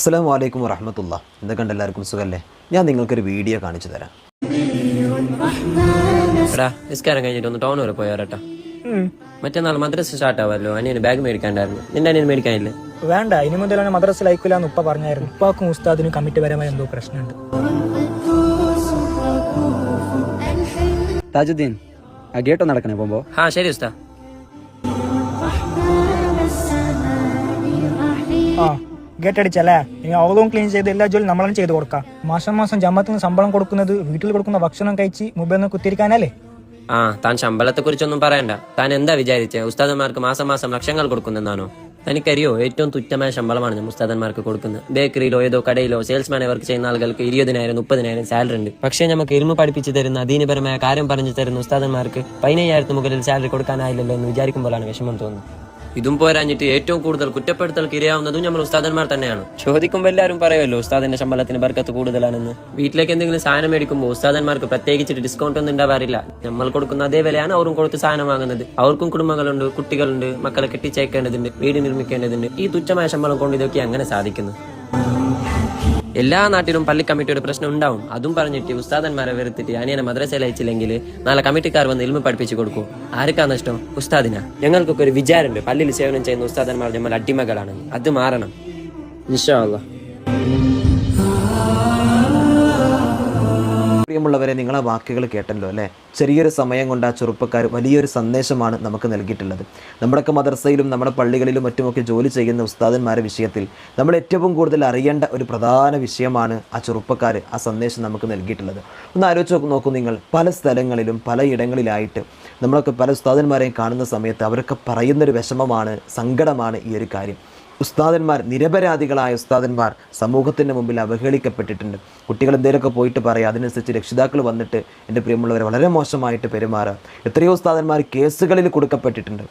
അസ്സാം വലൈക്കും വറഹമത്തുള്ള. കണ്ട എല്ലാവർക്കും സുഖമല്ലേ ഞാൻ നിങ്ങൾക്കൊരു വീഡിയോ കാണിച്ചു തരാം. എടാ നിസ്കാരം കഴിഞ്ഞിട്ട് ഒന്ന് ടൗൺ വരെ പോയാറട്ടാ മറ്റന്നാൾ മദ്രസ സ്റ്റാർട്ട് ആവാമല്ലോ അനിയന് ബാഗ് മേടിക്കാണ്ടായിരുന്നു. നിന്റെ അനിയന് മേടിക്കാനില്ലേ? വേണ്ട ഇനി മുതൽ അവനെ മദ്രസയിൽ അയക്കില്ല ഉപ്പ പറഞ്ഞായിരുന്നു. ഉപ്പാക്കും ഉസ്താദിനും കമ്മിറ്റി പരമായ എന്തോ പ്രശ്നമുണ്ട്. താജുദ്ദീൻ ആ ഗേട്ടോ നടക്കണേ പോകുമ്പോ. ആ ശരി ഉസ്താ ഗേറ്റ് അടിച്ചല്ലേ ഇനി അവളും ക്ലീൻ ചെയ്ത് എല്ലാ ജോലി നമ്മളാണ് ചെയ്ത് കൊടുക്കാം. മാസം മാസം ജമ്മത്തിന് ശമ്പളം കൊടുക്കുന്നത് വീട്ടിൽ കൊടുക്കുന്ന ഭക്ഷണം കഴിച്ച് മൊബൈൽ നിന്ന് കുത്തിരിക്കാനല്ലേ ആ താൻ ശമ്പളത്തെ കുറിച്ചൊന്നും പറയണ്ട. താൻ എന്താ വിചാരിച്ചേ? ഉസ്താദന്മാർക്ക് മാസം മാസം ലക്ഷങ്ങൾ കൊടുക്കുന്നെന്നാണോ? തനിക്കറിയോ ഏറ്റവും തുച്ഛമായ ശമ്പളമാണ് ഞാൻ ഉസ്താദന്മാർക്ക് കൊടുക്കുന്നത്. ബേക്കറിയിലോ ഏതോ കടയിലോ സെയിൽസ്മാനെ വർക്ക് ചെയ്യുന്ന ആളുകൾക്ക് ഇരുപതിനായിരം മുപ്പതിനായിരം സാലറി ഉണ്ട്. പക്ഷേ നമുക്ക് ഇരുമ പഠിപ്പിച്ചു തരുന്ന അധീനപരമായ കാര്യം പറഞ്ഞു തരുന്ന ഉസ്താദന്മാർക്ക് പതിനയ്യായിരത്തിന് മുകളിൽ സാലറി കൊടുക്കാനായില്ലല്ലോ എന്ന് വിചാരിക്കുമ്പോഴാണ് വിഷമം തോന്നുന്നത്. ഇതും പോരാഞ്ഞിട്ട് ഏറ്റവും കൂടുതൽ കുറ്റപ്പെടുത്തൽക്ക് ഇരയാവുന്നതും നമ്മൾ ഉസ്താദന്മാർ തന്നെയാണ്. ചോദിക്കുമ്പോൾ എല്ലാവരും പറയുമല്ലോ ഉസ്താദിന്റെ ശമ്പളത്തിന് ബർക്കത്ത് കൂടുതലാണെന്ന്. വീട്ടിലേക്ക് എന്തെങ്കിലും സാധനം മേടിക്കുമ്പോൾ ഉസ്താദന്മാർക്ക് പ്രത്യേകിച്ചിട്ട് ഡിസ്കൗണ്ട് ഒന്നും ഉണ്ടാവാറില്ല. നമ്മൾ കൊടുക്കുന്ന അതേ വിലയാണ് അവരും കൊടുത്ത് സാധനം വാങ്ങുന്നത്. അവർക്കും കുടുംബങ്ങളുണ്ട് കുട്ടികളുണ്ട് മക്കളെ കെട്ടിച്ചേക്കേണ്ടതുണ്ട് വീട് നിർമ്മിക്കേണ്ടതുണ്ട്. ഈ തുച്ഛമായ ശമ്പളം കൊണ്ട് ഇതൊക്കെ അങ്ങനെ സാധിക്കുന്നു. എല്ലാ നാട്ടിലും പള്ളി കമ്മിറ്റിയുടെ പ്രശ്നം ഉണ്ടാവും. അതും പറഞ്ഞിട്ട് ഉസ്താദന്മാരെ വെറുത്തിട്ട് അനിയനെ മദ്രസയിൽ അയച്ചില്ലെങ്കിൽ നാളെ കമ്മിറ്റിക്കാർ വന്ന് ഇൽമ പഠിപ്പിച്ചു കൊടുക്കും. ആർക്കാ നഷ്ടം? ഉസ്താദിനാ. ഞങ്ങൾക്കൊക്കെ ഒരു വിചാരമുണ്ട്. പള്ളിയിൽ സേവനം ചെയ്യുന്ന ഉസ്താദന്മാർ നമ്മൾ അടിമകളാണ് അത് മാറണം. ഇൻഷാ പ്രിയമുള്ളവരെ നിങ്ങളെ വാക്കുകൾ കേട്ടല്ലോ അല്ലേ? ചെറിയൊരു സമയം കൊണ്ട് ആ ചെറുപ്പക്കാർ വലിയൊരു സന്ദേശമാണ് നമുക്ക് നൽകിയിട്ടുള്ളത്. നമ്മുടെയൊക്കെ മദർസയിലും നമ്മുടെ പള്ളികളിലും മറ്റുമൊക്കെ ജോലി ചെയ്യുന്ന ഉസ്താദന്മാരുടെ വിഷയത്തിൽ നമ്മൾ ഏറ്റവും കൂടുതൽ അറിയേണ്ട ഒരു പ്രധാന വിഷയമാണ് ആ ചെറുപ്പക്കാർ ആ സന്ദേശം നമുക്ക് നൽകിയിട്ടുള്ളത്. ഒന്ന് ആലോചിച്ച് നോക്കൂ നിങ്ങൾ. പല സ്ഥലങ്ങളിലും പലയിടങ്ങളിലായിട്ട് നമ്മളൊക്കെ പല ഉസ്താദന്മാരെയും കാണുന്ന സമയത്ത് അവരൊക്കെ പറയുന്നൊരു വിഷമമാണ് സങ്കടമാണ് ഈ ഒരു കാര്യം. ഉസ്താദന്മാർ നിരപരാധികളായ ഉസ്താദന്മാർ സമൂഹത്തിന്റെ മുമ്പിൽ അവഹേളിക്കപ്പെട്ടിട്ടുണ്ട്. കുട്ടികൾ എന്തെങ്കിലുമൊക്കെ പോയിട്ട് പറയാം അതിനനുസരിച്ച് രക്ഷിതാക്കൾ വന്നിട്ട് എന്റെ പ്രിയമുള്ളവരെ വളരെ മോശമായിട്ട് പെരുമാറുക. എത്രയോ ഉസ്താദന്മാർ കേസുകളിൽ കൊടുക്കപ്പെട്ടിട്ടുണ്ട്.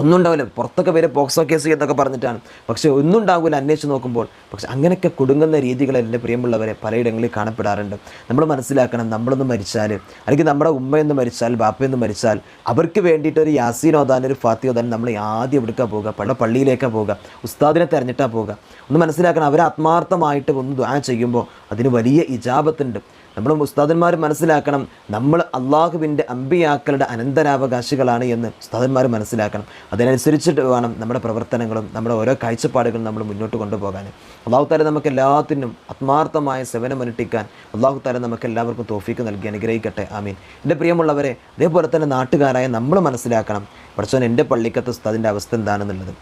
ഒന്നും ഉണ്ടാവില്ല പുറത്തൊക്കെ വരെ പോക്സോ കേസ് എന്നൊക്കെ പറഞ്ഞിട്ടാണ്. പക്ഷേ ഒന്നും ഉണ്ടാവില്ല അന്വേഷിച്ച് നോക്കുമ്പോൾ. പക്ഷെ അങ്ങനെയൊക്കെ കുടുങ്ങുന്ന രീതികളെല്ലാം പ്രിയമുള്ളവരെ പലയിടങ്ങളിൽ കാണപ്പെടാറുണ്ട്. നമ്മൾ മനസ്സിലാക്കണം നമ്മളൊന്ന് മരിച്ചാൽ അല്ലെങ്കിൽ നമ്മുടെ ഉമ്മയൊന്ന് മരിച്ചാൽ ബാപ്പയൊന്ന് മരിച്ചാൽ അവർക്ക് വേണ്ടിയിട്ട് ഒരു യാസീൻ ഒരു ഫാത്തി നമ്മൾ ആദ്യം എടുക്കാൻ പോകുക പല പള്ളിയിലേക്കാണ് പോകുക ഉസ്താദിനെ തിരഞ്ഞിട്ടാണ് പോകുക ഒന്ന് മനസ്സിലാക്കണം അവർ ആത്മാർത്ഥമായിട്ട് ഒന്ന് ദ്വാ ചെയ്യുമ്പോൾ അതിന് വലിയ ഇജാബത്തുണ്ട്. നമ്മൾ ഉസ്താദന്മാർ മനസ്സിലാക്കണം നമ്മൾ അള്ളാഹുവിന്റെ അമ്പിയാക്കളുടെ അനന്തരാവകാശികളാണ് എന്ന് ഉസ്താദന്മാർ മനസ്സിലാക്കണം. അതിനനുസരിച്ചിട്ട് വേണം നമ്മുടെ പ്രവർത്തനങ്ങളും നമ്മുടെ ഓരോ കാഴ്ചപ്പാടുകളും നമ്മൾ മുന്നോട്ട് കൊണ്ടുപോകാൻ. അള്ളാഹു താല നമുക്ക് എല്ലാത്തിനും ആത്മാർത്ഥമായ സേവനം അനുഷ്ഠിക്കാൻ അള്ളാഹു താല നമുക്ക് എല്ലാവർക്കും തോഫീക്ക് നൽകി അനുഗ്രഹിക്കട്ടെ. ആമീൻ. എന്റെ പ്രിയമുള്ളവരെ അതേപോലെ തന്നെ നാട്ടുകാരായ നമ്മൾ മനസ്സിലാക്കണം. പഠിച്ചവൻ എന്റെ പള്ളിക്കത്ത് ഉസ്താദിന്റെ അവസ്ഥ എന്താണെന്നുള്ളത്.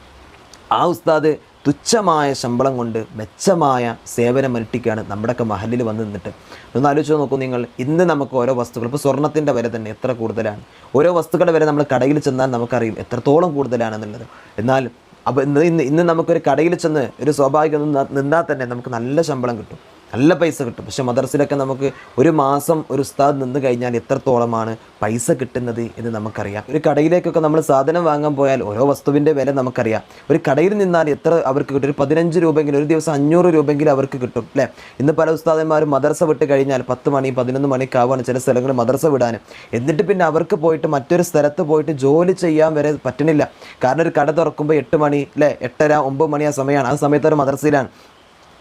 ആ ഉസ്താദ് തുച്ഛമായ ശമ്പളം കൊണ്ട് മെച്ചമായ സേവനം അനുഷ്ഠിക്കുകയാണ് നമ്മുടെയൊക്കെ മഹലിൽ വന്ന് നിന്നിട്ട്. ഒന്ന് ആലോചിച്ച് നോക്കൂ നിങ്ങൾ ഇന്ന് നമുക്ക് ഓരോ വസ്തുക്കൾ ഇപ്പോൾ സ്വർണത്തിന്റെ വില തന്നെ എത്ര കൂടുതലാണ്? ഓരോ വസ്തുക്കളുടെ വില നമ്മൾ കടയിൽ ചെന്നാൽ നമുക്കറിയും എത്രത്തോളം കൂടുതലാണെന്നുള്ളത്. എന്നാൽ അപ്പോൾ ഇന്ന് ഇന്ന് ഇന്ന് നമുക്കൊരു കടയിൽ ചെന്ന് ഒരു സ്വാഭാവികം നിന്നാൽ തന്നെ നമുക്ക് നല്ല ശമ്പളം കിട്ടും. നല്ല പൈസ കിട്ടും. പക്ഷേ മദർസിലൊക്കെ നമുക്ക് ഒരു മാസം ഒരു ഉസ്താദ് നിന്ന് കഴിഞ്ഞാൽ എത്രത്തോളമാണ് പൈസ കിട്ടുന്നത് എന്ന് നമുക്കറിയാം. ഒരു കടയിലേക്കൊക്കെ നമ്മൾ സാധനം വാങ്ങാൻ പോയാൽ ഓരോ വസ്തുവിന്റെ വില നമുക്കറിയാം. ഒരു കടയിൽ നിന്നാൽ എത്ര അവർക്ക് കിട്ടും? ഒരു പതിനഞ്ച് രൂപയെങ്കിലും ഒരു ദിവസം അഞ്ഞൂറ് രൂപയെങ്കിലും അവർക്ക് കിട്ടും അല്ലേ? ഇന്ന് പല ഉസ്താദന്മാരും മദർസ വിട്ട് കഴിഞ്ഞാൽ പത്ത് മണി പതിനൊന്ന് മണിക്കാവാണ് ചില സ്ഥലങ്ങളിൽ മദർസ വിടാൻ. എന്നിട്ട് പിന്നെ അവർക്ക് പോയിട്ട് മറ്റൊരു സ്ഥലത്ത് പോയിട്ട് ജോലി ചെയ്യാൻ വരെ പറ്റണില്ല. കാരണം ഒരു കട തുറക്കുമ്പോൾ എട്ട് മണി അല്ലേ? എട്ടര ഒമ്പത് മണി ആ സമയമാണ്. ആ സമയത്ത് അവർ മദർസയിലാണ്.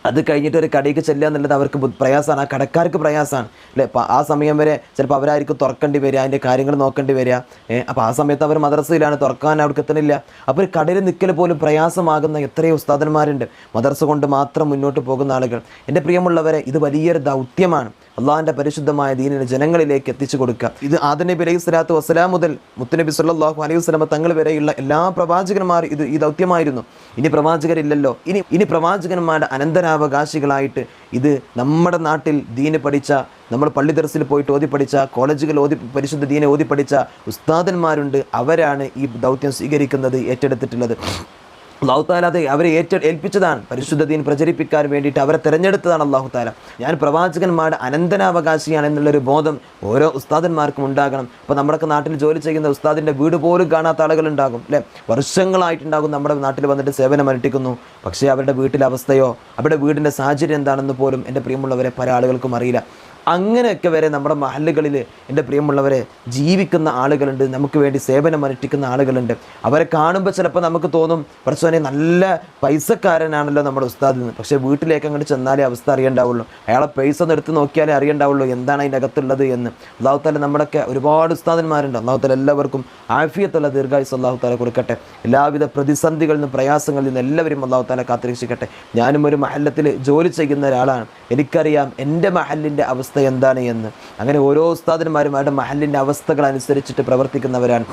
അത് കഴിഞ്ഞിട്ട് ഒരു കടയ്ക്ക് ചെല്ലുക എന്നുള്ളത് അവർക്ക് പ്രയാസമാണ്. ആ കടക്കാർക്ക് പ്രയാസമാണ്. അല്ലേ? അപ്പോൾ ആ സമയം വരെ ചിലപ്പോൾ അവരായിരിക്കും തുറക്കേണ്ടി വരിക അതിന്റെ കാര്യങ്ങൾ നോക്കേണ്ടി വരിക. അപ്പോൾ ആ സമയത്ത് അവർ മദ്രസയിലാണ് തുറക്കാൻ അവർക്ക് എത്തണില്ല. അപ്പോൾ കടയിൽ നിൽക്കൽ പോലും പ്രയാസമാകുന്ന എത്രയോ ഉസ്താദന്മാരുണ്ട്. മദ്രസ കൊണ്ട് മാത്രം മുന്നോട്ട് പോകുന്ന ആളുകൾ. എന്റെ പ്രിയമുള്ളവരെ ഇത് വലിയൊരു ദൗത്യമാണ്. അള്ളാഹിന്റെ പരിശുദ്ധമായ ദീനിനെ ജനങ്ങളിലേക്ക് എത്തിച്ചു കൊടുക്കുക. ഇത് ആദനബി അലൈഹി സ്വലാത്തു വസ്സലാം മുതൽ മുത്തുനബി സല്ലല്ലാഹു അലൈഹി വസ്ലമ തങ്ങൾ വരെയുള്ള എല്ലാ പ്രവാചകന്മാരും ഇത് ഈ ദൗത്യമായിരുന്നു. ഇനി പ്രവാചകരില്ലല്ലോ. ഇനി ഇനി പ്രവാചകന്മാരുടെ അനന്തരാവകാശികളായിട്ട് ഇത് നമ്മുടെ നാട്ടിൽ ദീന് പഠിച്ച നമ്മൾ പള്ളി ദർസിൽ പോയിട്ട് ഓതി പഠിച്ച കോളേജുകൾ ഓതി പരിശുദ്ധ ദീനെ ഓതി പഠിച്ച ഉസ്താദന്മാരുണ്ട്. അവരാണ് ഈ ദൗത്യം സ്വീകരിക്കുന്നത് ഏറ്റെടുത്തിട്ടുള്ളത്. അള്ളാഹു താല അത് അവരെ ഏറ്റ ഏൽപ്പിച്ചതാണ്. പരിശുദ്ധ ദീൻ പ്രചരിപ്പിക്കാൻ വേണ്ടിയിട്ട് അവരെ തിരഞ്ഞെടുത്തതാണ് അള്ളാഹു താല ഞാൻ പ്രവാചകന്മാരുടെ അനന്തനാവകാശിയാണ് എന്നുള്ളൊരു ബോധം ഓരോ ഉസ്താദന്മാർക്കും ഉണ്ടാകണം. അപ്പോൾ നമ്മുടെയൊക്കെ നാട്ടിൽ ജോലി ചെയ്യുന്ന ഉസ്താദിന്റെ വീട് പോലും കാണാത്ത ആളുകളുണ്ടാകും അല്ലേ? വർഷങ്ങളായിട്ടുണ്ടാകും നമ്മുടെ നാട്ടിൽ വന്നിട്ട് സേവനം അനുഷ്ഠിക്കുന്നു. പക്ഷേ അവരുടെ വീട്ടിലെ അവസ്ഥയോ അവരുടെ വീടിന്റെ സാഹചര്യം എന്താണെന്ന് പോലും എന്റെ പ്രിയമുള്ളവരെ പല ആളുകൾക്കും അറിയില്ല. അങ്ങനെയൊക്കെ വരെ നമ്മുടെ മഹല്ലുകളിൽ എന്റെ പ്രിയമുള്ളവരെ ജീവിക്കുന്ന ആളുകളുണ്ട് നമുക്ക് വേണ്ടി സേവനം അനുഷ്ഠിക്കുന്ന ആളുകളുണ്ട്. അവരെ കാണുമ്പോൾ ചിലപ്പോൾ നമുക്ക് തോന്നും പ്രശ്നം നല്ല പൈസക്കാരനാണല്ലോ നമ്മുടെ ഉസ്താദ് എന്ന് പക്ഷേ വീട്ടിലേക്ക് അങ്ങോട്ട് ചെന്നാലേ അവസ്ഥ അറിയണ്ടാവുള്ളൂ. അയാളെ പൈസ ഒന്ന് എടുത്ത് നോക്കിയാലേ അറിയണ്ടാവുള്ളൂ എന്താണ് അതിന്റെ അകത്തുള്ളത് എന്ന് അള്ളാഹുത്താല നമ്മുടെയൊക്കെ ഒരുപാട് ഉസ്താദന്മാരുണ്ട്. അള്ളാഹുത്താല എല്ലാവർക്കും ആഫിയത്തുള്ള ദീർഘായുസ് അള്ളാഹുത്താല കൊടുക്കട്ടെ. എല്ലാവിധ പ്രതിസന്ധികളിൽ നിന്നും പ്രയാസങ്ങളിൽ നിന്ന് എല്ലാവരും അള്ളാഹുത്താല കാത്തിരക്ഷിക്കട്ടെ. ഞാനും ഒരു മഹല്ലത്തിൽ ജോലി ചെയ്യുന്ന ഒരാളാണ്. എനിക്കറിയാം എന്റെ മഹലിന്റെ അവസ്ഥ എന്താണ് എന്ന്. അങ്ങനെ ഓരോ ഉസ്താദന്മാരും അവരുടെ മഹലിന്റെ അവസ്ഥകൾ അനുസരിച്ചിട്ട് പ്രവർത്തിക്കുന്നവരാണ്.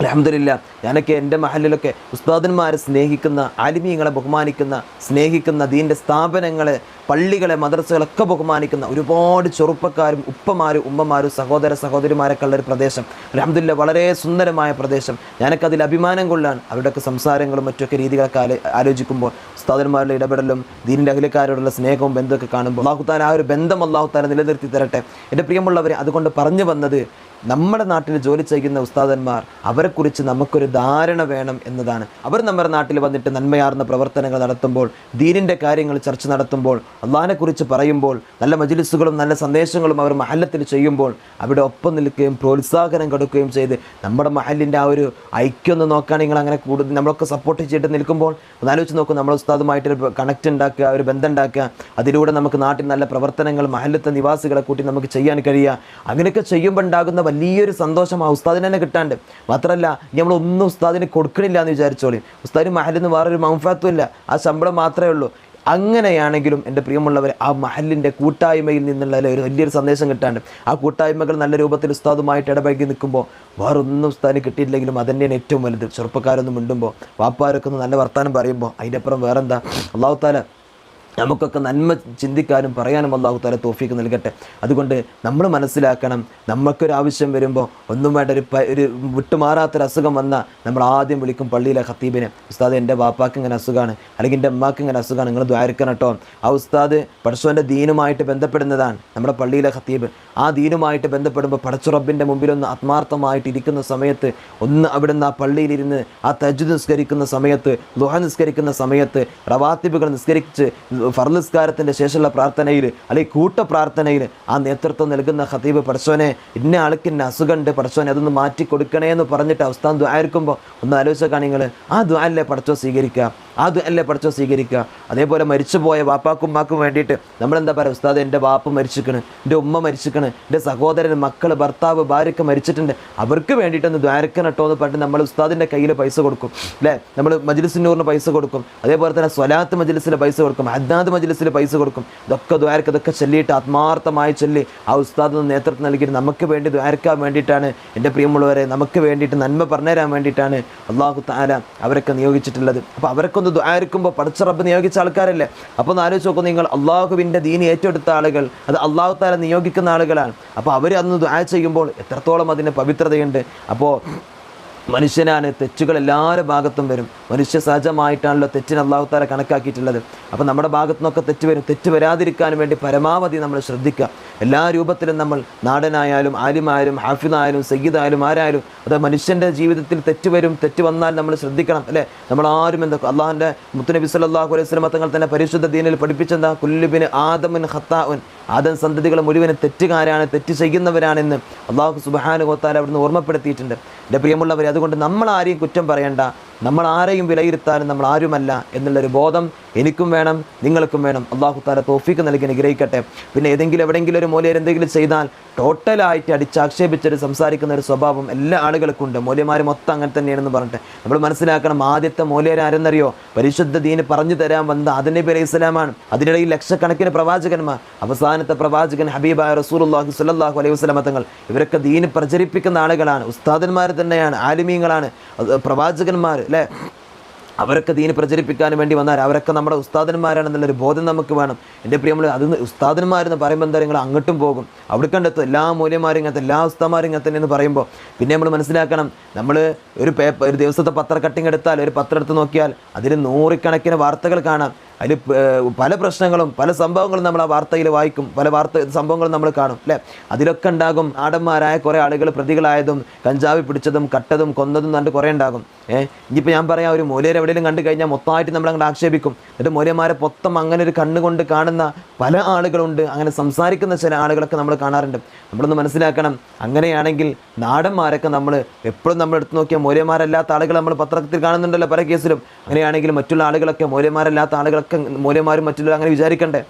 അലഹമില്ല ഞാനൊക്കെ എന്റെ മഹലിലൊക്കെ ഉസ്താദന്മാരെ സ്നേഹിക്കുന്ന ആലിമീങ്ങളെ ബഹുമാനിക്കുന്ന സ്നേഹിക്കുന്ന ദീന്റെ സ്ഥാപനങ്ങളെ പള്ളികളെ മദ്രസകളൊക്കെ ബഹുമാനിക്കുന്ന ഒരുപാട് ചെറുപ്പക്കാരും ഉപ്പമാരും ഉമ്മമാരും സഹോദര സഹോദരിമാരൊക്കെ ഉള്ള ഒരു പ്രദേശം. അലഹമില്ല വളരെ സുന്ദരമായ പ്രദേശം. ഞാനൊക്കെ അതിൽ അഭിമാനം കൊള്ളാൻ അവരുടെയൊക്കെ സംസാരങ്ങളും മറ്റൊക്കെ രീതികളൊക്കെ ആലോ ആലോചിക്കുമ്പോൾ ഉസ്താദന്മാരുടെ ഇടപെടലും ദീനിന്റെ അഖിലക്കാരോടുള്ള സ്നേഹവും ബന്ധമൊക്കെ കാണുമ്പോൾ അള്ളാഹുത്താൻ ആ ഒരു ബന്ധം അള്ളാഹുത്താൻ നിലനിർത്തി തരട്ടെ. എന്റെ പ്രിയമുള്ളവരെ അതുകൊണ്ട് പറഞ്ഞു വന്നത് നമ്മുടെ നാട്ടിൽ ജോലി ചെയ്യുന്ന ഉസ്താദന്മാർ അവരെക്കുറിച്ച് നമുക്കൊരു ധാരണ വേണം എന്നതാണ്. അവർ നമ്മുടെ നാട്ടിൽ വന്നിട്ട് നന്മയാർന്ന പ്രവർത്തനങ്ങൾ നടത്തുമ്പോൾ ദീനിന്റെ കാര്യങ്ങൾ ചർച്ച നടത്തുമ്പോൾ അള്ളഹാനെക്കുറിച്ച് പറയുമ്പോൾ നല്ല മജിലിസുകളും നല്ല സന്ദേശങ്ങളും അവർ മഹല്ലത്തിൽ ചെയ്യുമ്പോൾ അവിടെ ഒപ്പം നിൽക്കുകയും പ്രോത്സാഹനം കൊടുക്കുകയും ചെയ്ത് നമ്മുടെ മഹലിന്റെ ആ ഒരു ഐക്യം ഒന്ന് നോക്കാൻ നിങ്ങൾ അങ്ങനെ കൂടുതൽ നമ്മളൊക്കെ സപ്പോർട്ട് ചെയ്തിട്ട് നിൽക്കുമ്പോൾ ഒന്ന് ഒന്നാലോചിച്ച് നോക്കും നമ്മുടെ ഉസ്താദുമായിട്ടൊരു കണക്റ്റ് ഉണ്ടാക്കുക ഒരു ബന്ധം ഉണ്ടാക്കുക അതിലൂടെ നമുക്ക് നാട്ടിൽ നല്ല പ്രവർത്തനങ്ങൾ മഹല്ലത്തെ നിവാസികളെ കൂട്ടി നമുക്ക് ചെയ്യാൻ കഴിയുക. അങ്ങനെയൊക്കെ ചെയ്യുമ്പോൾ ഉണ്ടാകുന്ന വലിയൊരു സന്തോഷം ആ ഉസ്താദിന് തന്നെ കിട്ടാണ്ട്. മാത്രമല്ല ഇനി നമ്മൾ ഒന്നും ഉസ്താദിന് കൊടുക്കണില്ല എന്ന് വിചാരിച്ചോളി. ഉസ്താദിന് മഹലിൽ നിന്ന് വേറൊരു മംഫാത്തും ഇല്ല. ആ ശമ്പളം മാത്രമേ ഉള്ളൂ. അങ്ങനെയാണെങ്കിലും എന്റെ പ്രിയമുള്ളവർ ആ മഹലിന്റെ കൂട്ടായ്മയിൽ നിന്നുള്ള ഒരു വലിയൊരു സന്ദേശം കിട്ടാണ്ട്. ആ കൂട്ടായ്മകൾ നല്ല രൂപത്തിൽ ഉസ്താദുമായിട്ട് ഇടപഴകി നിൽക്കുമ്പോൾ വേറൊന്നും ഉസ്താദിന് കിട്ടിയിട്ടില്ലെങ്കിലും അതന്നെയാണ് ഏറ്റവും വലുത്. ചെറുപ്പക്കാരൊന്നും മിണ്ടുമ്പോൾ വാപ്പാരൊക്കെ ഒന്ന് നല്ല വർത്തമാനം പറയുമ്പോൾ അതിന്റെ അപ്പുറം വേറെന്താ? അള്ളാഹു താല നമുക്കൊക്കെ നന്മ ചിന്തിക്കാനും പറയാനും അള്ളാഹു താല തോഫീക്ക് നൽകട്ടെ. അതുകൊണ്ട് നമ്മൾ മനസ്സിലാക്കണം നമുക്കൊരു ആവശ്യം വരുമ്പോൾ ഒന്നും വേണ്ട ഒരു ഒരു വിട്ടുമാറാത്തൊരു അസുഖം വന്നാൽ നമ്മൾ ആദ്യം വിളിക്കും പള്ളിയിലെ ഖത്തീബിനെ. ഉസ്താദ് എന്റെ ബാപ്പാക്ക് ഇങ്ങനെ അസുഖമാണ് അല്ലെങ്കിൽ എന്റെ അമ്മാക്ക് ഇങ്ങനെ അസുഖമാണ് നിങ്ങൾ ദ്വാരിക്കണം കേട്ടോ ആ ഉസ്താദ് പടച്ചോന്റെ ദീനുമായിട്ട് ബന്ധപ്പെടുന്നതാണ് നമ്മുടെ പള്ളിയിലെ ഖത്തീബ്. ആ ദീനുമായിട്ട് ബന്ധപ്പെടുമ്പോൾ പടച്ചുറബിന്റെ മുമ്പിലൊന്ന് ആത്മാർത്ഥമായിട്ട് ഇരിക്കുന്ന സമയത്ത് ഒന്ന് അവിടുന്ന് ആ പള്ളിയിലിരുന്ന് ആ തജ്ജ് നിസ്കരിക്കുന്ന സമയത്ത് ലുഹ നിസ്കരിക്കുന്ന സമയത്ത് റവാത്തിബുകൾ നിസ്കരിച്ച് ഫർദ് നിസ്കാരത്തിന്റെ ശേഷമുള്ള പ്രാർത്ഥനയിൽ അല്ലെങ്കിൽ കൂട്ട പ്രാർത്ഥനയിൽ ആ നേതൃത്വം നൽകുന്ന ഖതീബ് പടച്ചോനെ ഇന്ന ആൾക്ക് ഇന്ന അസുഖമുണ്ട് പടച്ചോനെ അതൊന്ന് മാറ്റി കൊടുക്കണേ എന്ന് പറഞ്ഞിട്ട് അവസ്ഥാൻ ദ്വായിരിക്കുമ്പോൾ ഒന്ന് ആലോചിച്ചാൽ കാണിങ്ങൾ ആ ദ്വാലിലെ പടച്ചോ സ്വീകരിക്കുക? ആ അല്ലേ പഠിച്ചോ സ്വീകരിക്കുക? അതേപോലെ മരിച്ചുപോയ വാപ്പാക്കും ഉമ്മാക്കും വേണ്ടിയിട്ട് നമ്മളെന്താ പറയുക ഉസ്താദ് എന്റെ വാപ്പ മരിച്ചിക്കണ് എന്റെ ഉമ്മ മരിച്ചിക്കണ് എന്റെ സഹോദരൻ മക്കൾ ഭർത്താവ് ഭാര്യയൊക്കെ മരിച്ചിട്ടുണ്ട്. അവർക്ക് വേണ്ടിയിട്ടൊന്ന് ദ്വാരക്കനട്ടോ എന്ന് പറഞ്ഞിട്ട് നമ്മൾ ഉസ്താദിന്റെ കയ്യിൽ പൈസ കൊടുക്കും അല്ലേ? നമ്മൾ മജ്ലിസിനൂറിന് പൈസ കൊടുക്കും അതേപോലെ തന്നെ സ്വലാത്ത് മജ്ലിസിൽ പൈസ കൊടുക്കും അജ്ഞാത് മജ്ലിസിൽ പൈസ കൊടുക്കും. ഇതൊക്കെ ദ്വാരക്ക് ഇതൊക്കെ ചൊല്ലിയിട്ട് ആത്മാർത്ഥമായി ചൊല്ലി ആ ഉസ്താദ് നേതൃത്വം നൽകിയിട്ട് നമുക്ക് വേണ്ടി ദ്വാരക്കാൻ വേണ്ടിയിട്ടാണ് എന്റെ പ്രിയമുള്ളവരെ നമുക്ക് വേണ്ടിയിട്ട് നന്മ പറഞ്ഞുതരാൻ വേണ്ടിയിട്ടാണ് അള്ളാഹു താല അവരൊക്കെ നിയോഗിച്ചിട്ടുള്ളത്. അപ്പോൾ അവരൊക്കെ ഒന്ന് ദ്വാരക്കുമ്പോൾ പടച്ച റബ്ബ് നിയോഗിച്ച ആൾക്കാരല്ലേ? അപ്പോൾ ഒന്ന് ആലോചിച്ച് നോക്കും നിങ്ങൾ അള്ളാഹുവിന്റെ ദീനി ഏറ്റെടുത്ത ആളുകൾ അത് അള്ളാഹു താല നിയോഗിക്കുന്ന ആളുകളാണ്. അപ്പോൾ അവർ അന്ന് ദുആ ചെയ്യുമ്പോൾ എത്രത്തോളം അതിന് പവിത്രതയുണ്ട്. അപ്പോൾ മനുഷ്യനാണ് തെറ്റുകൾ എല്ലാവരുടെ ഭാഗത്തും വരും. മനുഷ്യ സഹജമായിട്ടാണല്ലോ തെറ്റിന് അള്ളാഹു താല കണക്കാക്കിയിട്ടുള്ളത്. അപ്പോൾ നമ്മുടെ ഭാഗത്തു നിന്നൊക്കെ തെറ്റ് വരും. തെറ്റ് വരാതിരിക്കാൻ വേണ്ടി പരമാവധി നമ്മൾ ശ്രദ്ധിക്കുക. എല്ലാ രൂപത്തിലും നമ്മൾ നാടനായാലും ആലിമായാലും ഹാഫിദായാലും സയ്യിദായാലും ആരായാലും അത് മനുഷ്യന്റെ ജീവിതത്തിൽ തെറ്റ് വരും തെറ്റ് വന്നാൽ നമ്മൾ ശ്രദ്ധിക്കണം അല്ലേ? നമ്മൾ ആരും എന്താ അള്ളാഹിന്റെ മുത്തുനബി സല്ലല്ലാഹു അലൈഹി സ്വലം തങ്ങൾ തന്നെ പരിശുദ്ധ ദീനിൽ പഠിപ്പിച്ചെന്താ? കുല്ലുബിന് ആദമുൻ ഹത്താവുൻ ആദൻ സന്തതികൾ മുഴുവൻ തെറ്റുകാരാണ് തെറ്റ് ചെയ്യുന്നവരാണെന്ന് അള്ളാഹു വതആല അവിടുന്ന് ഓർമ്മപ്പെടുത്തിയിട്ടുണ്ട്. എന്റെ പ്രിയമുള്ളവരെ അതുകൊണ്ട് നമ്മൾ ആരെയും കുറ്റം പറയണ്ട. നമ്മൾ ആരെയും വിലയിരുത്താനും നമ്മൾ ആരുമല്ല എന്നുള്ളൊരു ബോധം എനിക്കും വേണം നിങ്ങൾക്കും വേണം. അള്ളാഹു താല തോഫിക്ക് നൽകി അനുഗ്രഹിക്കട്ടെ. പിന്നെ ഏതെങ്കിലും എവിടെയെങ്കിലും ഒരു മൂലയർ എന്തെങ്കിലും ചെയ്താൽ ടോട്ടലായിട്ട് അടിച്ചാക്ഷേപിച്ചൊരു സംസാരിക്കുന്ന ഒരു സ്വഭാവം എല്ലാ ആളുകൾക്കും ഉണ്ട് മൂല്യമാർ മൊത്തം അങ്ങനെ തന്നെയാണെന്ന് പറഞ്ഞിട്ട്. നമ്മൾ മനസ്സിലാക്കണം ആദ്യത്തെ മൂല്യർ ആരെന്നറിയോ? പരിശുദ്ധ ദീന് പറഞ്ഞു തരാൻ വന്ന അതിനബി അലൈഹി ഇസ്ലാമാണ് അതിനിടയിൽ ലക്ഷക്കണക്കിന് പ്രവാചകന്മാർ അവസാനത്തെ പ്രവാചകൻ ഹബീബായ റസൂലുള്ളാഹി സുല്ലാഹു അലൈഹി വസല്ലമ തങ്ങൾ ഇവരൊക്കെ ദീന് പ്രചരിപ്പിക്കുന്ന ആളുകളാണ്. ഉസ്താദന്മാർ തന്നെയാണ് ആലിമീങ്ങളാണ്. പ്രവാചകന്മാർ അല്ലേ? അവരൊക്കെ ദീന് പ്രചരിപ്പിക്കാൻ വേണ്ടി വന്നാൽ അവരൊക്കെ നമ്മുടെ ഉസ്താദന്മാരാണെന്നുള്ളൊരു ബോധം നമുക്ക് വേണം. എന്റെ പ്രിയമുള്ള അത് ഉസ്താദന്മാരെന്ന് പറയുമ്പോൾ എന്താ നിങ്ങൾ അങ്ങോട്ടും പോകും. അവിടെ കണ്ടെത്തും എല്ലാ മൂല്യമാരും ഇങ്ങനത്തെ എല്ലാ ഉസ്താമാരും ഇങ്ങനെ തന്നെ എന്ന് പറയുമ്പോൾ പിന്നെ നമ്മൾ മനസ്സിലാക്കണം നമ്മൾ ഒരു പേപ്പർ ഒരു ദിവസത്തെ പത്ര കട്ടിങ് എടുത്താൽ ഒരു പത്രം എടുത്ത് നോക്കിയാൽ അതിൽ നൂറുകണക്കിന് വാർത്തകൾ കാണാം. അതിൽ പല പ്രശ്നങ്ങളും പല സംഭവങ്ങളും നമ്മൾ ആ വാർത്തയിൽ വായിക്കും പല വാർത്ത സംഭവങ്ങളും നമ്മൾ കാണും അല്ലേ? അതിലൊക്കെ ഉണ്ടാകും ആടന്മാരായ കുറേ ആളുകൾ പ്രതികളായതും കഞ്ചാവ് പിടിച്ചതും കട്ടതും കൊന്നതും കണ്ട് കുറേ ഉണ്ടാകും ഏഹ് ഇനിയിപ്പോൾ ഞാൻ പറയാം ഒരു മൂലയർ എവിടെയെങ്കിലും കണ്ടു കഴിഞ്ഞാൽ മൊത്തമായിട്ട് നമ്മൾ അങ്ങോട്ട് ആക്ഷേപിക്കും. എന്നിട്ട് മൂലയന്മാരെ മൊത്തം അങ്ങനെ ഒരു കണ്ണുകൊണ്ട് കാണുന്ന പല ആളുകളുണ്ട് അങ്ങനെ സംസാരിക്കുന്ന ചില ആളുകളൊക്കെ നമ്മൾ കാണാറുണ്ട്. നമ്മളൊന്ന് മനസ്സിലാക്കണം അങ്ങനെയാണെങ്കിൽ നാടന്മാരൊക്കെ നമ്മൾ എപ്പോഴും നമ്മൾ എടുത്തു നോക്കിയാൽ മൂലയന്മാരല്ലാത്ത ആളുകൾ നമ്മൾ പത്രത്തിൽ കാണുന്നുണ്ടല്ലോ പല കേസിലും. അങ്ങനെയാണെങ്കിൽ മറ്റുള്ള ആളുകളൊക്കെ മൂല്യമാരല്ലാത്ത ആളുകളൊക്കെ മൂലന്മാരും മറ്റുള്ള അങ്ങനെ വിചാരിക്കണ്ടേ?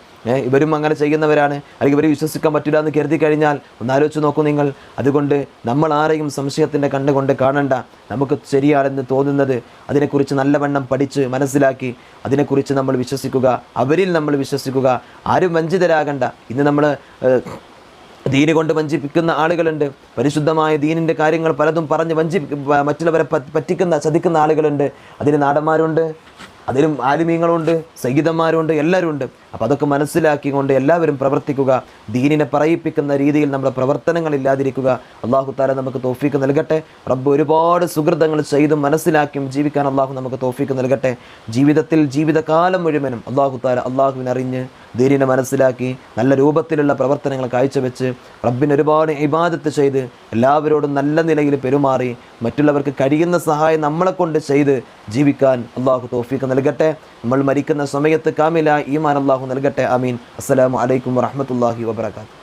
ഇവരും അങ്ങനെ ചെയ്യുന്നവരാണ്. അല്ലെങ്കിൽ ഇവർ വിശ്വസിക്കാൻ പറ്റില്ല എന്ന് കരുതി കഴിഞ്ഞാൽ ഒന്നാലോചിച്ച് നോക്കൂ നിങ്ങൾ. അതുകൊണ്ട് നമ്മൾ ആരെയും സംശയത്തിന്റെ കണ്ണുകൊണ്ട് കാണണ്ട. നമുക്ക് ശരിയാണെന്ന് തോന്നുന്നത് അതിനെക്കുറിച്ച് നല്ലവണ്ണം പഠിച്ച് മനസ്സിലാക്കി അതിനെക്കുറിച്ച് നമ്മൾ വിശ്വസിക്കുക. അവരിൽ നമ്മൾ വിശ്വസിക്കുക. ആരും വഞ്ചിതരാകണ്ട. ഇന്ന് നമ്മൾ ദീന് കൊണ്ട് വഞ്ചിപ്പിക്കുന്ന ആളുകളുണ്ട്. പരിശുദ്ധമായ ദീനിന്റെ കാര്യങ്ങൾ പലതും പറഞ്ഞ് വഞ്ചി മറ്റുള്ളവരെ പറ്റിക്കുന്ന ചതിക്കുന്ന ആളുകളുണ്ട്. അതിന് നാടന്മാരുണ്ട്. അതിലും ആലിമീങ്ങളുണ്ട് സഹിതന്മാരുണ്ട് എല്ലാവരും ഉണ്ട് അപ്പോൾ അതൊക്കെ മനസ്സിലാക്കിക്കൊണ്ട് എല്ലാവരും പ്രവർത്തിക്കുക ദീനിനെ പറയിപ്പിക്കുന്ന രീതിയിൽ നമ്മുടെ പ്രവർത്തനങ്ങൾ ഇല്ലാതിരിക്കുക. അള്ളാഹു താല നമുക്ക് തോഫീക്ക് നൽകട്ടെ. റബ്ബ് ഒരുപാട് സുഹൃതങ്ങൾ ചെയ്തും മനസ്സിലാക്കിയും ജീവിക്കാൻ അള്ളാഹു നമുക്ക് തോഫീക്ക് നൽകട്ടെ. ജീവിതത്തിൽ ജീവിതകാലം മുഴുവനും അള്ളാഹു താല അള്ളാഹുവിനെ അറിഞ്ഞ് ദീനിനെ മനസ്സിലാക്കി നല്ല രൂപത്തിലുള്ള പ്രവർത്തനങ്ങൾ കാഴ്ചവെച്ച് റബ്ബിന് ഒരുപാട് ഇബാദത്ത് ചെയ്ത് എല്ലാവരോടും നല്ല നിലയിൽ പെരുമാറി മറ്റുള്ളവർക്ക് കഴിയുന്ന സഹായം നമ്മളെ കൊണ്ട് ചെയ്ത് ജീവിക്കാൻ അള്ളാഹു തോഫീക്ക് നൽകട്ടെ. നമ്മൾ മരിക്കുന്ന സമയത്ത് കാമില ഈമാൻ അള്ളാഹു നൽകട്ടെ. അമീൻ അസ്സലാമു അലൈക്കും വറഹമത്തല്ലാഹി വബർക്കാത്തു